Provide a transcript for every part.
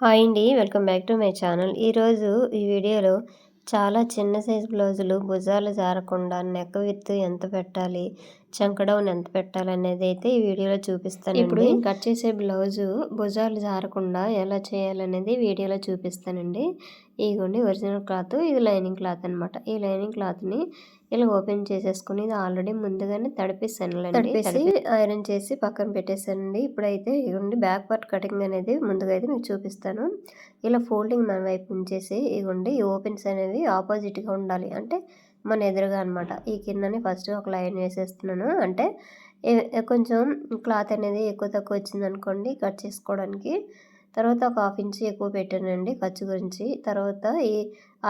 Hi అండి welcome back to my channel. ఈరోజు ఈ వీడియోలో చాలా చిన్న సైజు బ్లౌజులు భుజాలు జారకుండా నెక్ విత్ ఎంత పెట్టాలి చంకడౌన్ ఎంత పెట్టాలి అనేది అయితే ఈ వీడియోలో చూపిస్తాను ఇప్పుడు కట్ చేసే బ్లౌజు భుజాలు జారకుండా ఎలా చేయాలనేది వీడియోలో చూపిస్తానండి. ఇదిగోండి ఒరిజినల్ క్లాత్. ఇది లైనింగ్ క్లాత్ అనమాట ఈ లైనింగ్ క్లాత్ని ఇలా ఓపెన్ చేసేసుకుని ఇది ఆల్రెడీ ముందుగానే తడిపేసాను తడిపేసి ఐరన్ చేసి పక్కన పెట్టేశానండి. ఇప్పుడైతే ఇవ్వండి బ్యాక్ పార్ట్ కటింగ్ అనేది ముందుగా అయితే మీకు చూపిస్తాను. ఇలా ఫోల్డింగ్ మన వైపు ఉంచేసి ఇవ్వండి ఈ ఓపెన్స్ అనేవి ఆపోజిట్గా ఉండాలి. అంటే మన ఎదురుగా అనమాట ఈ కిందని ఫస్ట్ ఒక లైన్ వేసేస్తున్నాను. అంటే కొంచెం క్లాత్ అనేది ఎక్కువ తక్కువ వచ్చిందనుకోండి కట్ చేసుకోవడానికి. తర్వాత ఒక హాఫ్ ఇంచ్ ఎక్కువ పెట్టానండి ఖర్చు గురించి. తర్వాత ఈ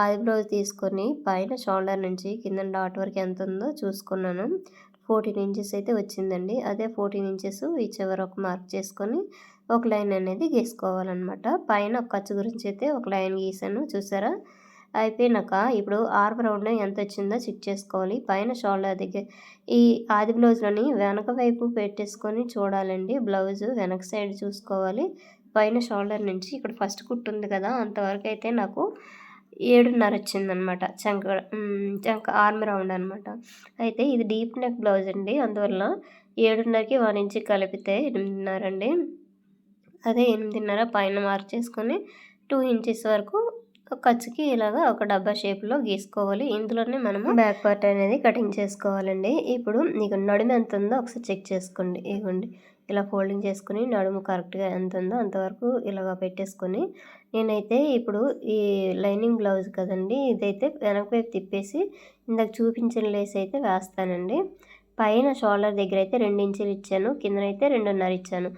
ఆది బ్లౌజ్ తీసుకొని పైన షోల్డర్ నుంచి కింద డాట్ వరకు ఎంత ఉందో చూసుకున్నాను. ఫోర్టీన్ ఇంచెస్ అయితే వచ్చిందండి. అదే ఫోర్టీన్ ఇంచెస్ ఈ చివరి ఒక మార్క్ చేసుకొని ఒక లైన్ అనేది గీసుకోవాలన్నమాట. పైన ఒక ఖర్చు గురించి అయితే ఒక లైన్ గీసాను. చూసారా? అయిపోయినాక ఇప్పుడు ఆర్మ్ రౌండ్ ఎంత వచ్చిందో చెక్ చేసుకోవాలి. పైన షోల్డర్ దగ్గర ఈ ఆది బ్లౌజ్లోని వెనక వైపు పెట్టేసుకొని చూడాలండి. బ్లౌజ్ వెనక సైడ్ చూసుకోవాలి. పైన షోల్డర్ నుంచి ఇక్కడ ఫస్ట్ కుట్టు ఉంది కదా అంతవరకు అయితే నాకు ఏడున్నర వచ్చిందనమాట. చంక చంక ఆర్మ్ రౌండ్ అనమాట. అయితే ఇది డీప్ నెక్ బ్లౌజ్ అండి. అందువల్ల ఏడున్నరకి వన్ ఇంచ్ కలిపితే ఎనిమిదిన్నర అండి. అదే ఎనిమిదిన్నర పైన మార్క్ చేసుకొని టూ ఇంచెస్ వరకు ఖర్చుకి ఇలాగా ఒక డబ్బా షేప్లో గీసుకోవాలి. ఇందులోనే మనము బ్యాక్ పార్ట్ అనేది కటింగ్ చేసుకోవాలండి. ఇప్పుడు నీకు నడుము ఎంత ఉందో ఒకసారి చెక్ చేసుకోండి. ఇవ్వండి ఇలా ఫోల్డింగ్ చేసుకుని నడుము కరెక్ట్గా ఎంత ఉందో అంతవరకు ఇలాగ పెట్టేసుకొని నేనైతే ఇప్పుడు ఈ లైనింగ్ బ్లౌజ్ కదండి ఇదైతే వెనక వైపు తిప్పేసి ఇందాక చూపించిన లేస్ అయితే వేస్తానండి. పైన షోల్డర్ దగ్గర అయితే రెండు ఇంచులు ఇచ్చాను. కిందనైతే రెండున్నర ఇచ్చాను.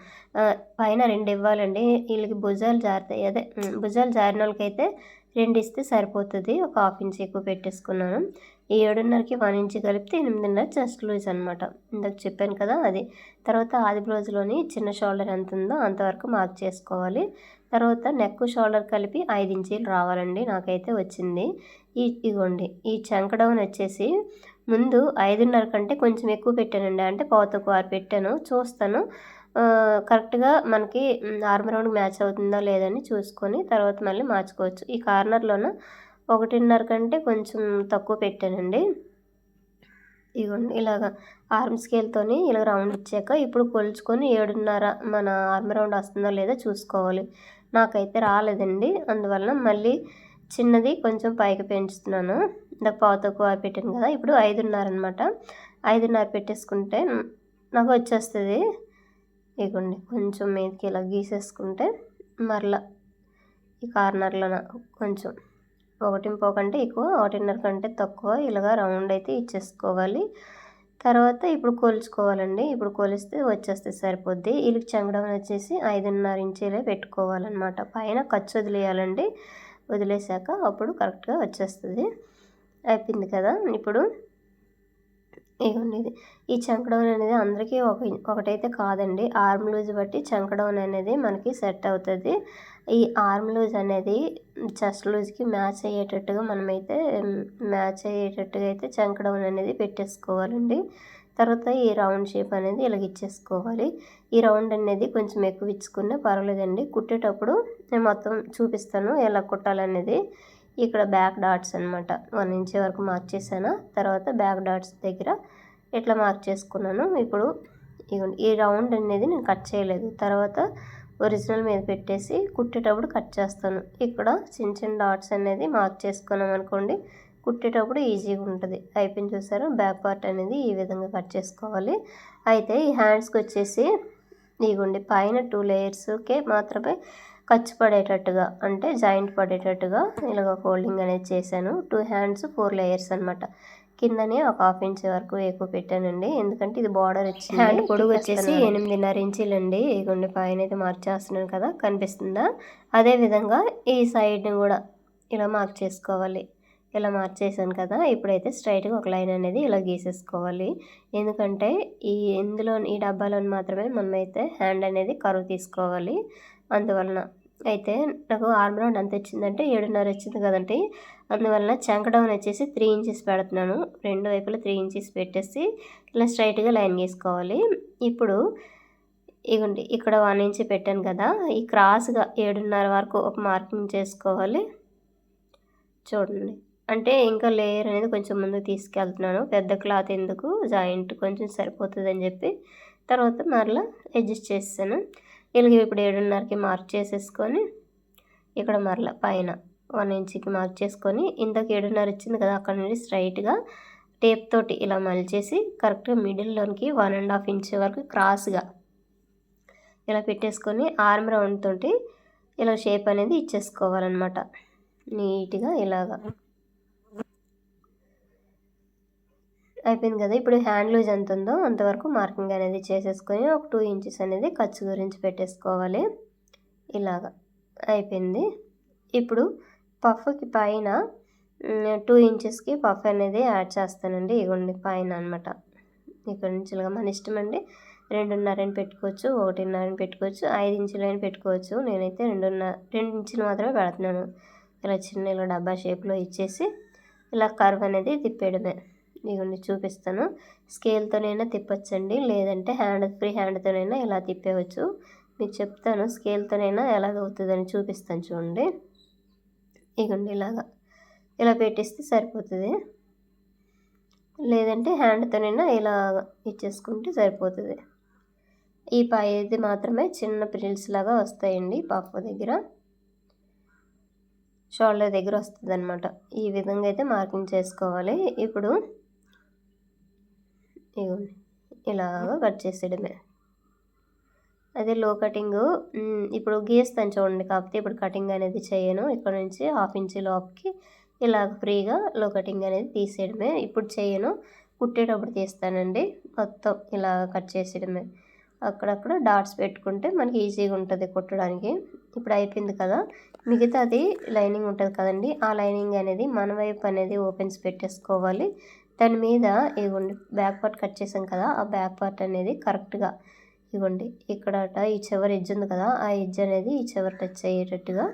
పైన రెండు ఇవ్వాలండి. వీళ్ళకి భుజాలు జారుతాయి అదే భుజాలు జారిన వాళ్ళకైతే రెండు ఇస్తే సరిపోతుంది. ఒక హాఫ్ ఇంచ్ ఎక్కువ పెట్టేసుకున్నాను. ఈ ఏడున్నరకి వన్ ఇంచ్ కలిపితే ఎనిమిదిన్నర చెస్ట్ లూజ్ అనమాట ఇందాక చెప్పాను కదా అది. తర్వాత ఆది బ్లౌజ్లోని చిన్న షోల్డర్ ఎంత ఉందో అంతవరకు మార్క్ చేసుకోవాలి. తర్వాత నెక్ షోల్డర్ కలిపి ఐదు ఇంచీలు రావాలండి. నాకైతే వచ్చింది. ఈ ఇగోండి. ఈ చంకడౌన్ వచ్చేసి ముందు ఐదున్నర కంటే కొంచెం ఎక్కువ పెట్టానండి. అంటే పావుతకు ఆరు పెట్టాను. చూస్తాను. కరెక్ట్గా మనకి ఆర్మ్ రౌండ్ మ్యాచ్ అవుతుందా లేదని చూసుకొని తర్వాత మళ్ళీ మార్చుకోవచ్చు. ఈ కార్నర్లోన ఒకటిన్నర కంటే కొంచెం తక్కువ పెట్టానండి. ఇవ్వండి ఇలాగ ఆర్మ్ స్కేల్తోని ఇలా రౌండ్ ఇచ్చాక ఇప్పుడు కొలుచుకొని ఏడున్నర మన ఆర్మ్ రౌండ్ వస్తుందో లేదో చూసుకోవాలి. నాకైతే రాలేదండి. అందువలన మళ్ళీ చిన్నది కొంచెం పైకి పెంచుతున్నాను. ఇందాక పావు తక్కువ పెట్టాను కదా ఇప్పుడు ఐదున్నర అనమాట ఐదున్నర పెట్టేసుకుంటే నాకు వచ్చేస్తుంది. ఇగోండి కొంచెం మీదకి ఇలా గీసేసుకుంటే మరలా ఈ కార్నర్లన కొంచెం ఒకటి పోకంటే ఎక్కువ ఒకటిన్నర కంటే తక్కువ ఇలాగా రౌండ్ అయితే ఇచ్చేసుకోవాలి. తర్వాత ఇప్పుడు కొలుచుకోవాలండి. ఇప్పుడు కొలిస్తే వచ్చేస్తే సరిపోద్ది. వీళ్ళకి చెంగడం వచ్చేసి ఐదున్నర ఇంచీలే పెట్టుకోవాలన్నమాట. పైన ఖర్చు వదిలేయాలండి. వదిలేసాక అప్పుడు కరెక్ట్గా వచ్చేస్తుంది. అయిపోయింది కదా. ఇప్పుడు ఇవ్వండి ఇది ఈ చంకడౌన్ అనేది అందరికీ ఒక ఒకటైతే కాదండి. ఆర్మ్ లూజ్ బట్టి చంకడౌన్ అనేది మనకి సెట్ అవుతుంది. ఈ ఆర్మ్ లూజ్ అనేది చెస్ట్ లూజ్కి మ్యాచ్ అయ్యేటట్టుగా మనమైతే మ్యాచ్ అయ్యేటట్టుగా అయితే చంకడౌన్ అనేది పెట్టేసుకోవాలండి. తర్వాత ఈ రౌండ్ షేప్ అనేది ఇలాగ ఇచ్చేసుకోవాలి. ఈ రౌండ్ అనేది కొంచెం ఎక్కువ ఇచ్చుకున్నా పర్వాలేదండి. కుట్టేటప్పుడు నేను మొత్తం చూపిస్తాను ఎలా కుట్టాలనేది. ఇక్కడ బ్యాక్ డాట్స్ అనమాట వన్ ఇంచ్ వరకు మార్క్ చేశాను? తర్వాత బ్యాక్ డాట్స్ దగ్గర ఇట్లా మార్క్ చేసుకున్నాను? ఇప్పుడు ఈ రౌండ్ అనేది నేను కట్ చేయలేదు. తర్వాత ఒరిజినల్ మీద పెట్టేసి కుట్టేటప్పుడు కట్ చేస్తాను. ఇక్కడ చిన్న చిన్న డాట్స్ అనేది మార్క్ చేసుకున్నాం అనుకోండి కుట్టేటప్పుడు ఈజీగా ఉంటుంది. అయిపోయింది చూసారు? బ్యాక్ పార్ట్ అనేది ఈ విధంగా కట్ చేసుకోవాలి. అయితే ఈ హ్యాండ్స్కి వచ్చేసి ఇదిగోండి పైన టూ లేయర్స్కే మాత్రమే ఖర్చు పడేటట్టుగా అంటే జాయింట్ పడేటట్టుగా ఇలాగ ఫోల్డింగ్ అనేది చేశాను. టూ హ్యాండ్స్ ఫోర్ లేయర్స్ అనమాట కిందనే ఒక హాఫ్ ఇంచ్ వరకు ఎక్కువ పెట్టానండి. ఎందుకంటే ఇది బార్డర్ వచ్చి హ్యాండ్ పొడుగు వచ్చేసి ఎనిమిదిన్నర ఇంచులండి. ఇగోండి పైన అయితే మార్చేస్తున్నాను కదా కనిపిస్తుందా? అదే విధంగా ఈ సైడ్ని కూడా ఇలా మార్క్ చేసుకోవాలి. ఇలా మార్చేసాను కదా ఇప్పుడైతే స్ట్రైట్గా ఒక లైన్ అనేది ఇలా గీసేసుకోవాలి. ఎందుకంటే ఈ ఇందులో ఈ డబ్బాలో మాత్రమే మనమైతే హ్యాండ్ అనేది కరువు తీసుకోవాలి. అందువలన అయితే నాకు ఆర్మ్ రౌండ్ ఎంత వచ్చిందంటే ఏడున్నర వచ్చింది కదండి. అందువల్ల చంక డౌన్ వచ్చేసి త్రీ ఇంచెస్ పెడుతున్నాను. రెండు వైపులా త్రీ ఇంచెస్ పెట్టేసి ఇలా స్ట్రైట్గా లైన్ గీసుకోవాలి ఇప్పుడు ఇగోండి ఇక్కడ వన్ ఇంచ్ పెట్టాను కదా ఈ క్రాస్గా ఏడున్నర వరకు ఒక మార్కింగ్ చేసుకోవాలి. చూడండి. అంటే ఇంకా లేయర్ అనేది కొంచెం ముందుకు తీసుకెళ్తున్నాను. పెద్ద క్లాత్ ఎందుకు? జాయింట్ కొంచెం సరిపోతుందని చెప్పి తర్వాత మరలా అడ్జస్ట్ చేస్తాను. వీళ్ళకి ఇప్పుడు ఏడున్నరకి మార్క్ చేసేసుకొని ఇక్కడ మరలా పైన వన్ ఇంచ్కి మార్క్ చేసుకొని ఇంతకు ఏడున్నర ఇచ్చింది కదా అక్కడ నుండి స్ట్రైట్గా టేప్ తోటి ఇలా మలిచేసి కరెక్ట్గా మిడిల్లోనికి వన్ అండ్ హాఫ్ ఇంచ్ వరకు క్రాస్గా ఇలా పెట్టేసుకొని ఆర్మ్ రౌండ్ తోటి ఇలా షేప్ అనేది ఇచ్చేసుకోవాలన్నమాట. నీట్గా ఇలాగా. అయిపోయింది కదా. ఇప్పుడు హ్యాండ్ లూజ్ ఎంత ఉందో అంతవరకు మార్కింగ్ అనేది చేసేసుకొని ఒక టూ ఇంచెస్ అనేది ఖర్చు గురించి పెట్టేసుకోవాలి. ఇలాగా అయిపోయింది. ఇప్పుడు పఫ్కి పైన టూ ఇంచెస్కి పఫ్ అనేది యాడ్ చేస్తానండి. ఇగోండి పైన అనమాట ఇక్కడ నుంచి ఇలాగా మన ఇష్టం అండి. రెండున్నరని పెట్టుకోవచ్చు ఒకటిన్నరని పెట్టుకోవచ్చు ఐదు ఇంచులని పెట్టుకోవచ్చు. నేనైతే రెండున్నర రెండు ఇంచులు మాత్రమే పెడుతున్నాను. ఇలా చిన్న ఇలా డబ్బా షేప్లో ఇచ్చేసి ఇలా కర్వ్ అనేది తిప్పేయడమే. ఇదిగోండి చూపిస్తాను. స్కేల్తోనైనా తిప్పచ్చండి. లేదంటే హ్యాండ్ ఫ్రీ హ్యాండ్తోనైనా ఇలా తిప్పేవచ్చు. మీకు చెప్తాను స్కేల్తోనైనా ఎలాగవుతుందని చూపిస్తాను చూడండి. ఇగోండి ఇలాగా. ఇలా పెట్టిస్తే సరిపోతుంది. లేదంటే హ్యాండ్తోనైనా ఇలా ఇచ్చేసుకుంటే సరిపోతుంది. ఈ పైది మాత్రమే చిన్న ప్రిల్స్ లాగా వస్తాయండి పాప దగ్గర. షోల్డర్ దగ్గర వస్తుంది అనమాట ఈ విధంగా అయితే మార్కింగ్ చేసుకోవాలి. ఇప్పుడు ఇవ్వండి ఇలాగా కట్ చేసేయడమే. అదే లో కటింగ్ ఇప్పుడు గీస్తాను చూడండి కాకపోతే ఇప్పుడు కటింగ్ అనేది చేయను. ఇక్కడ నుంచి హాఫ్ ఇంచ్ లోపుకి ఇలాగ ఫ్రీగా లో కటింగ్ అనేది తీసేయడమే. ఇప్పుడు చేయను. కుట్టేటప్పుడు తీస్తానండి. మొత్తం ఇలా కట్ చేసేయడమే. అక్కడక్కడ డాట్స్ పెట్టుకుంటే మనకి ఈజీగా ఉంటుంది కుట్టడానికి. ఇప్పుడు అయిపోయింది కదా. మిగతాది లైనింగ్ ఉంటుంది కదండి. ఆ లైనింగ్ అనేది మన వైపు అనేది ఓపెన్స్ పెట్టేసుకోవాలి. దాని మీద ఇవ్వండి బ్యాక్ పార్ట్ కట్ చేసాం కదా ఆ బ్యాక్ పార్ట్ అనేది కరెక్ట్గా ఇవ్వండి ఇక్కడ ఈ చివరి ఎడ్జ్ ఉంది కదా ఆ ఎడ్జ్ అనేది ఈ చివరి టచ్ అయ్యేటట్టుగా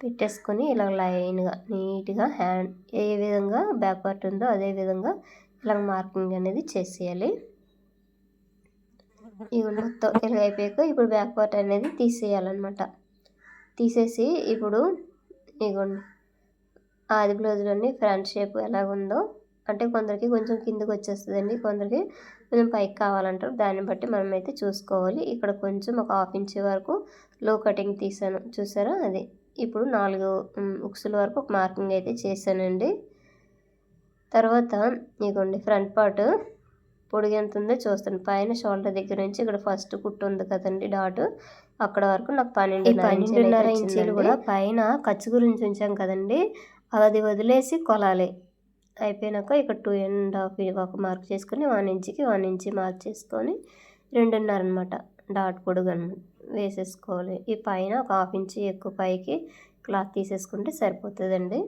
పెట్టేసుకొని ఇలా లైన్గా నీట్గా హ్యాండ్ ఏ విధంగా బ్యాక్ పార్ట్ ఉందో అదే విధంగా ఇలా మార్కింగ్ అనేది చేసేయాలి. ఇవి మొత్తం ఇలా అయిపోయాక ఇప్పుడు బ్యాక్ పార్ట్ అనేది తీసేయాలన్నమాట. తీసేసి ఇప్పుడు ఇగోండి ఆది బ్లౌజ్లోని ఫ్రంట్ షేప్ ఎలాగుందో అంటే కొందరికి కొంచెం కిందకి వచ్చేస్తుందండి కొందరికి కొంచెం పైకి కావాలంటారు. దాన్ని బట్టి మనం అయితే చూసుకోవాలి. ఇక్కడ కొంచెం ఒక హాఫ్ ఇంచ్ వరకు లో కటింగ్ తీసాను. చూసారా? అది ఇప్పుడు నాలుగు ఉక్సుల వరకు ఒక మార్కింగ్ అయితే చేశానండి. తర్వాత ఇగోండి ఫ్రంట్ పార్ట్ పొడిగి ఎంత ఉందో చూస్తాను. పైన షోల్డర్ దగ్గర నుంచి ఇక్కడ ఫస్ట్ కుట్టు ఉంది కదండి డాట్. అక్కడ వరకు నాకు పన్నెండు పన్నెండున్నర ఇంచీలు కూడా పైన ఖర్చు గురించి ఉంచాం కదండి. అది వదిలేసి కొలాలి. అయిపోయినాక ఇక్కడ టూ అండ్ హాఫ్ ఒక మార్క్ చేసుకొని వన్ ఇంచ్కి వన్ ఇంచ్ మార్క్ చేసుకొని రెండున్నర అనమాట డాట్ పొడుగు వేసేసుకోవాలి. ఈ పైన ఒక హాఫ్ ఇంచ్ ఎక్కువ పైకి క్లాత్ తీసేసుకుంటే సరిపోతుందండి.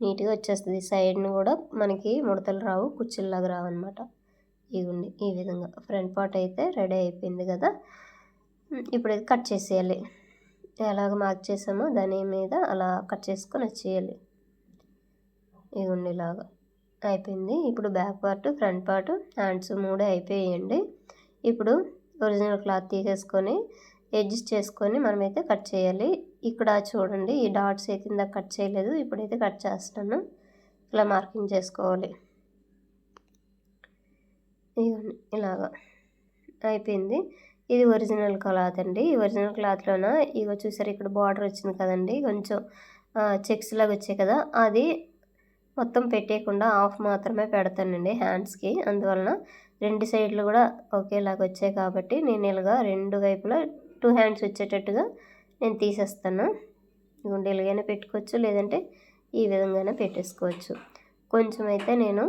నీట్గా వచ్చేస్తుంది. సైడ్ని కూడా మనకి ముడతలు రావు కుర్చీల్లాగా రావు అనమాట ఇవ్వండి ఈ విధంగా ఫ్రంట్ పార్ట్ అయితే రెడీ అయిపోయింది కదా. ఇప్పుడు కట్ చేసేయాలి. ఎలాగ మార్క్ చేసామో దాని మీద అలా కట్ చేసుకొని వచ్చేయాలి. ఇది ఇలాగా అయిపోయింది. ఇప్పుడు back part front part hands మూడే అయిపోయాయండి. ఇప్పుడు ఒరిజినల్ క్లాత్ తీసేసుకొని అడ్జస్ట్ చేసుకొని మనమైతే కట్ చేయాలి. ఇక్కడ చూడండి ఈ డాట్స్ అయితే కట్ చేయలేదు. ఇప్పుడైతే కట్ చేస్తున్నాను. ఇలా మార్కింగ్ చేసుకోవాలి. ఇవ్వండి ఇలాగా అయిపోయింది. ఇది ఒరిజినల్ క్లాత్ అండి. ఈ ఒరిజినల్ క్లాత్లోన ఇగో చూసారు ఇక్కడ బార్డర్ వచ్చింది కదండి. కొంచెం చెక్స్ లాగా వచ్చాయి కదా. అది మొత్తం పెట్టేయకుండా ఆఫ్ మాత్రమే పెడతానండి హ్యాండ్స్కి. అందువలన రెండు సైడ్లు కూడా ఒకేలాగా వచ్చాయి కాబట్టి నేను ఇలాగా రెండు వైపులా టూ హ్యాండ్స్ వచ్చేటట్టుగా నేను తీసేస్తాను. ఇదిగోండి ఇలాగైనా పెట్టుకోవచ్చు లేదంటే ఈ విధంగానే పెట్టేసుకోవచ్చు. కొంచెం అయితే నేను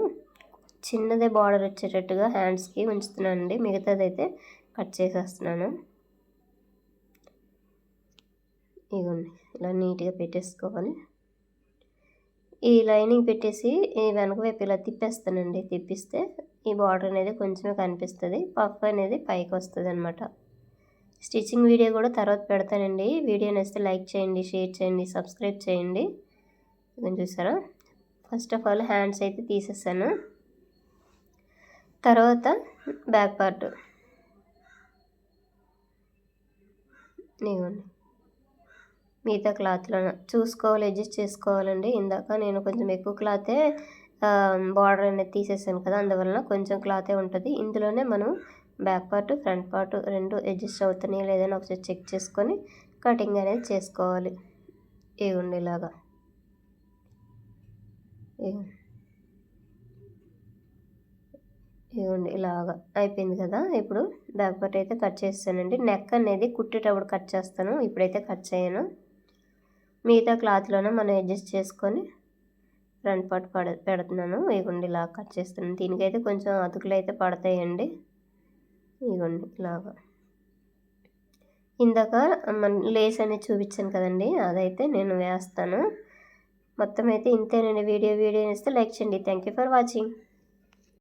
చిన్నదే బార్డర్ వచ్చేటట్టుగా హ్యాండ్స్కి ఉంచుతున్నానండి. మిగతాదైతే కట్ చేసేస్తున్నాను. ఇదిగోండి ఇలా నీట్గా పెట్టేసుకోవాలి. ఈ లైనింగ్ పెట్టేసి ఈ వెనక వైపు ఇలా తిప్పేస్తానండి. తిప్పిస్తే ఈ బార్డర్ అనేది కొంచెమే కనిపిస్తుంది. పఫ్ అనేది పైకి వస్తుంది అనమాట స్టిచ్చింగ్ వీడియో కూడా తర్వాత పెడతానండి. వీడియో నచ్చితే లైక్ చేయండి షేర్ చేయండి సబ్స్క్రైబ్ చేయండి. కొంచెం చూసారా? ఫస్ట్ ఆఫ్ ఆల్ హ్యాండ్స్ అయితే తీసేసాను. తర్వాత బ్యాక్ పార్ట్. ఇవ్వండి మిగతా క్లాత్లో చూసుకోవాలి అడ్జస్ట్ చేసుకోవాలండి. ఇందాక నేను కొంచెం ఎక్కువ క్లాతే బార్డర్ అనేది తీసేసాను కదా అందువలన కొంచెం క్లాతే ఉంటుంది. ఇందులోనే మనం బ్యాక్ పార్ట్ ఫ్రంట్ పార్ట్ రెండు అడ్జస్ట్ అవుతున్నాయి లేదని ఒకసారి చెక్ చేసుకొని కటింగ్ అనేది చేసుకోవాలి. ఇవ్వండి ఇలాగా ఇవ్వండి ఇలాగా అయిపోయింది కదా. ఇప్పుడు బ్యాక్ పార్ట్ అయితే కట్ చేస్తానండి. నెక్ అనేది కుట్టేటప్పుడు కట్ చేస్తాను. ఇప్పుడైతే కట్ చేయను. మిగతా క్లాత్లోనే మనం అడ్జస్ట్ చేసుకొని ఫ్రంట్ పార్ట్ పడ పెడుతున్నాను. ఇవ్వండి ఇలా కట్ చేస్తున్నాను. దీనికైతే కొంచెం అతుకులు అయితే పడతాయండి. ఇవ్వండి ఇలాగా. ఇందాక మన లేస్ అనేది చూపించాను కదండి అదైతే నేను వేస్తాను. మొత్తం అయితే ఇంతేనండి. వీడియో వీడియో ఇస్తే లైక్ చేయండి. Thank you for watching.